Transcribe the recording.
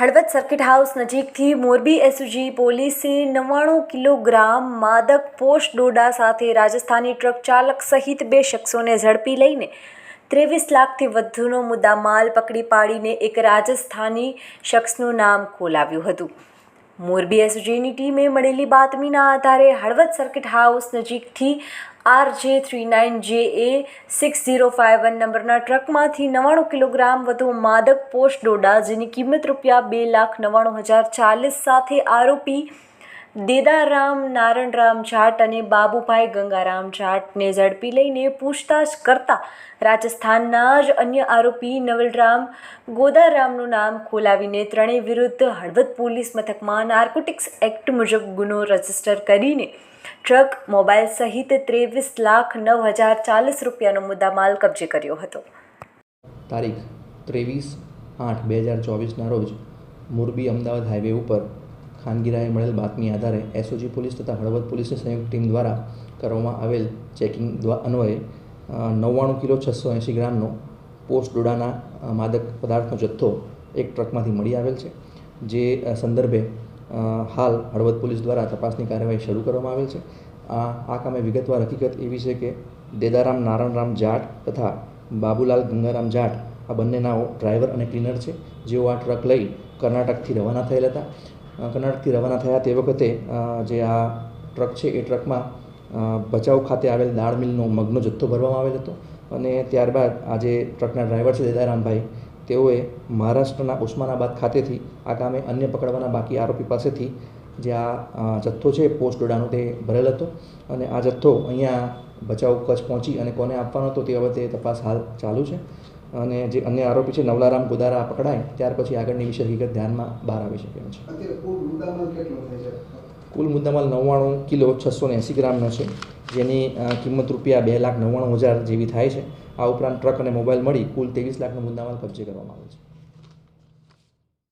Halvad circuit house નજીકથી મોરબી એસયુજી પોલીસે નવ્વાણું કિલોગ્રામ માદક પોષ ડોડા સાથે રાજસ્થાની ટ્રક ચાલક સહિત બે શખ્સોને ઝડપી લઈને ત્રેવીસ લાખથી વધુનો મુદ્દામાલ પકડી પાડીને એક રાજસ્થાની શખ્સનું નામ ખોલાવ્યું હતું. મોરબી એસજીની ટીમે મળેલી બાતમીના આધારે હળવદ સર્કિટ હાઉસ નજીકથી R J three nine J A six zero five one નંબરના ટ્રકમાંથી નવ્વાણું કિલોગ્રામ વધુ માદક પોસ્ટ ડોડા જેની કિંમત રૂપિયા બે લાખ નવ્વાણું હજાર ચાલીસ સાથે આરોપી દેદારામ નારણરામ જાટ અને બાબુભાઈ ગંગારામ જાટને ઝડપી લઈને પૂછતાછ કરતા રાજસ્થાનના જ અન્ય આરોપી નવલરામ ગોદારામનું નામ ખોલાવીને ત્રણેય વિરુદ્ધ હળવદ પોલીસ મથકમાં નાર્કોટિક્સ એક્ટ મુજબ ગુનો રજિસ્ટર કરીને ટ્રક, મોબાઈલ સહિત ત્રેવીસ લાખ નવ હજાર ચાલીસ રૂપિયાનો મુદ્દામાલ કબજે કર્યો હતો. તારીખ, ત્રેવીસ આઠ બે હજાર ચોવીસના રોજ મોરબી અમદાવાદ હાઈવે ઉપર ખાનગીરાએ મળેલ બાતમી આધારે એસઓજી પોલીસ તથા હળવદ પોલીસની સંયુક્ત ટીમ દ્વારા કરવામાં આવેલ ચેકિંગ અન્વયે નવ્વાણું કિલો છસો એંશી ગ્રામનો પોસ્ટ ડોડાના માદક પદાર્થનો જથ્થો એક ટ્રકમાંથી મળી આવેલ છે, જે સંદર્ભે હાલ હળવદ પોલીસ દ્વારા તપાસની કાર્યવાહી શરૂ કરવામાં આવેલ છે. આ કામે વિગતવાર હકીકત એવી છે કે દેદારામ નારણરામ જાટ તથા બાબુલાલ ગંગારામ જાટ આ બંને નાઓ ડ્રાઈવર અને ક્લીનર છે. જેઓ આ ટ્રક લઈ કર્ણાટકથી રવાના થયેલા હતા. કર્ણાટકથી રવાના થયા તે વખતે જે આ ટ્રક છે એ ટ્રકમાં ભચાઉ ખાતે આવેલ દાળ મિલનો મગનો જથ્થો ભરવામાં આવેલ હતો. અને ત્યારબાદ આ જે ટ્રકના ડ્રાઈવર છે, દેદારામભાઈ તેઓએ મહારાષ્ટ્રના ઉસ્માનાબાદ ખાતેથી આ કામે અન્ય પકડવાના બાકી આરોપી પાસેથી જે આ જથ્થો છે પોસ્ટ ડોડાનો તે ભરેલ હતો. અને આ જથ્થો અહીંયા ભચાઉ કચ્છ પહોંચી અને કોને આપવાનો હતો તે બાબતે તપાસ હાલ ચાલુ છે. અને જે અન્ય આરોપી છે નવલારામ ગોદારા પકડાય ત્યાર પછી આગળની વિશે હકીકત ધ્યાનમાં બહાર આવી શકે છે. કુલ મુદ્દામાલ નવ્વાણું કિલો છસો ને એંસી ગ્રામનો છે જેની કિંમત રૂપિયા બે લાખ નવ્વાણું હજાર જેવી થાય છે. આ ઉપરાંત ટ્રક અને મોબાઈલ મળી કુલ ત્રેવીસ લાખનો મુદ્દામાલ કબજે કરવામાં આવે છે.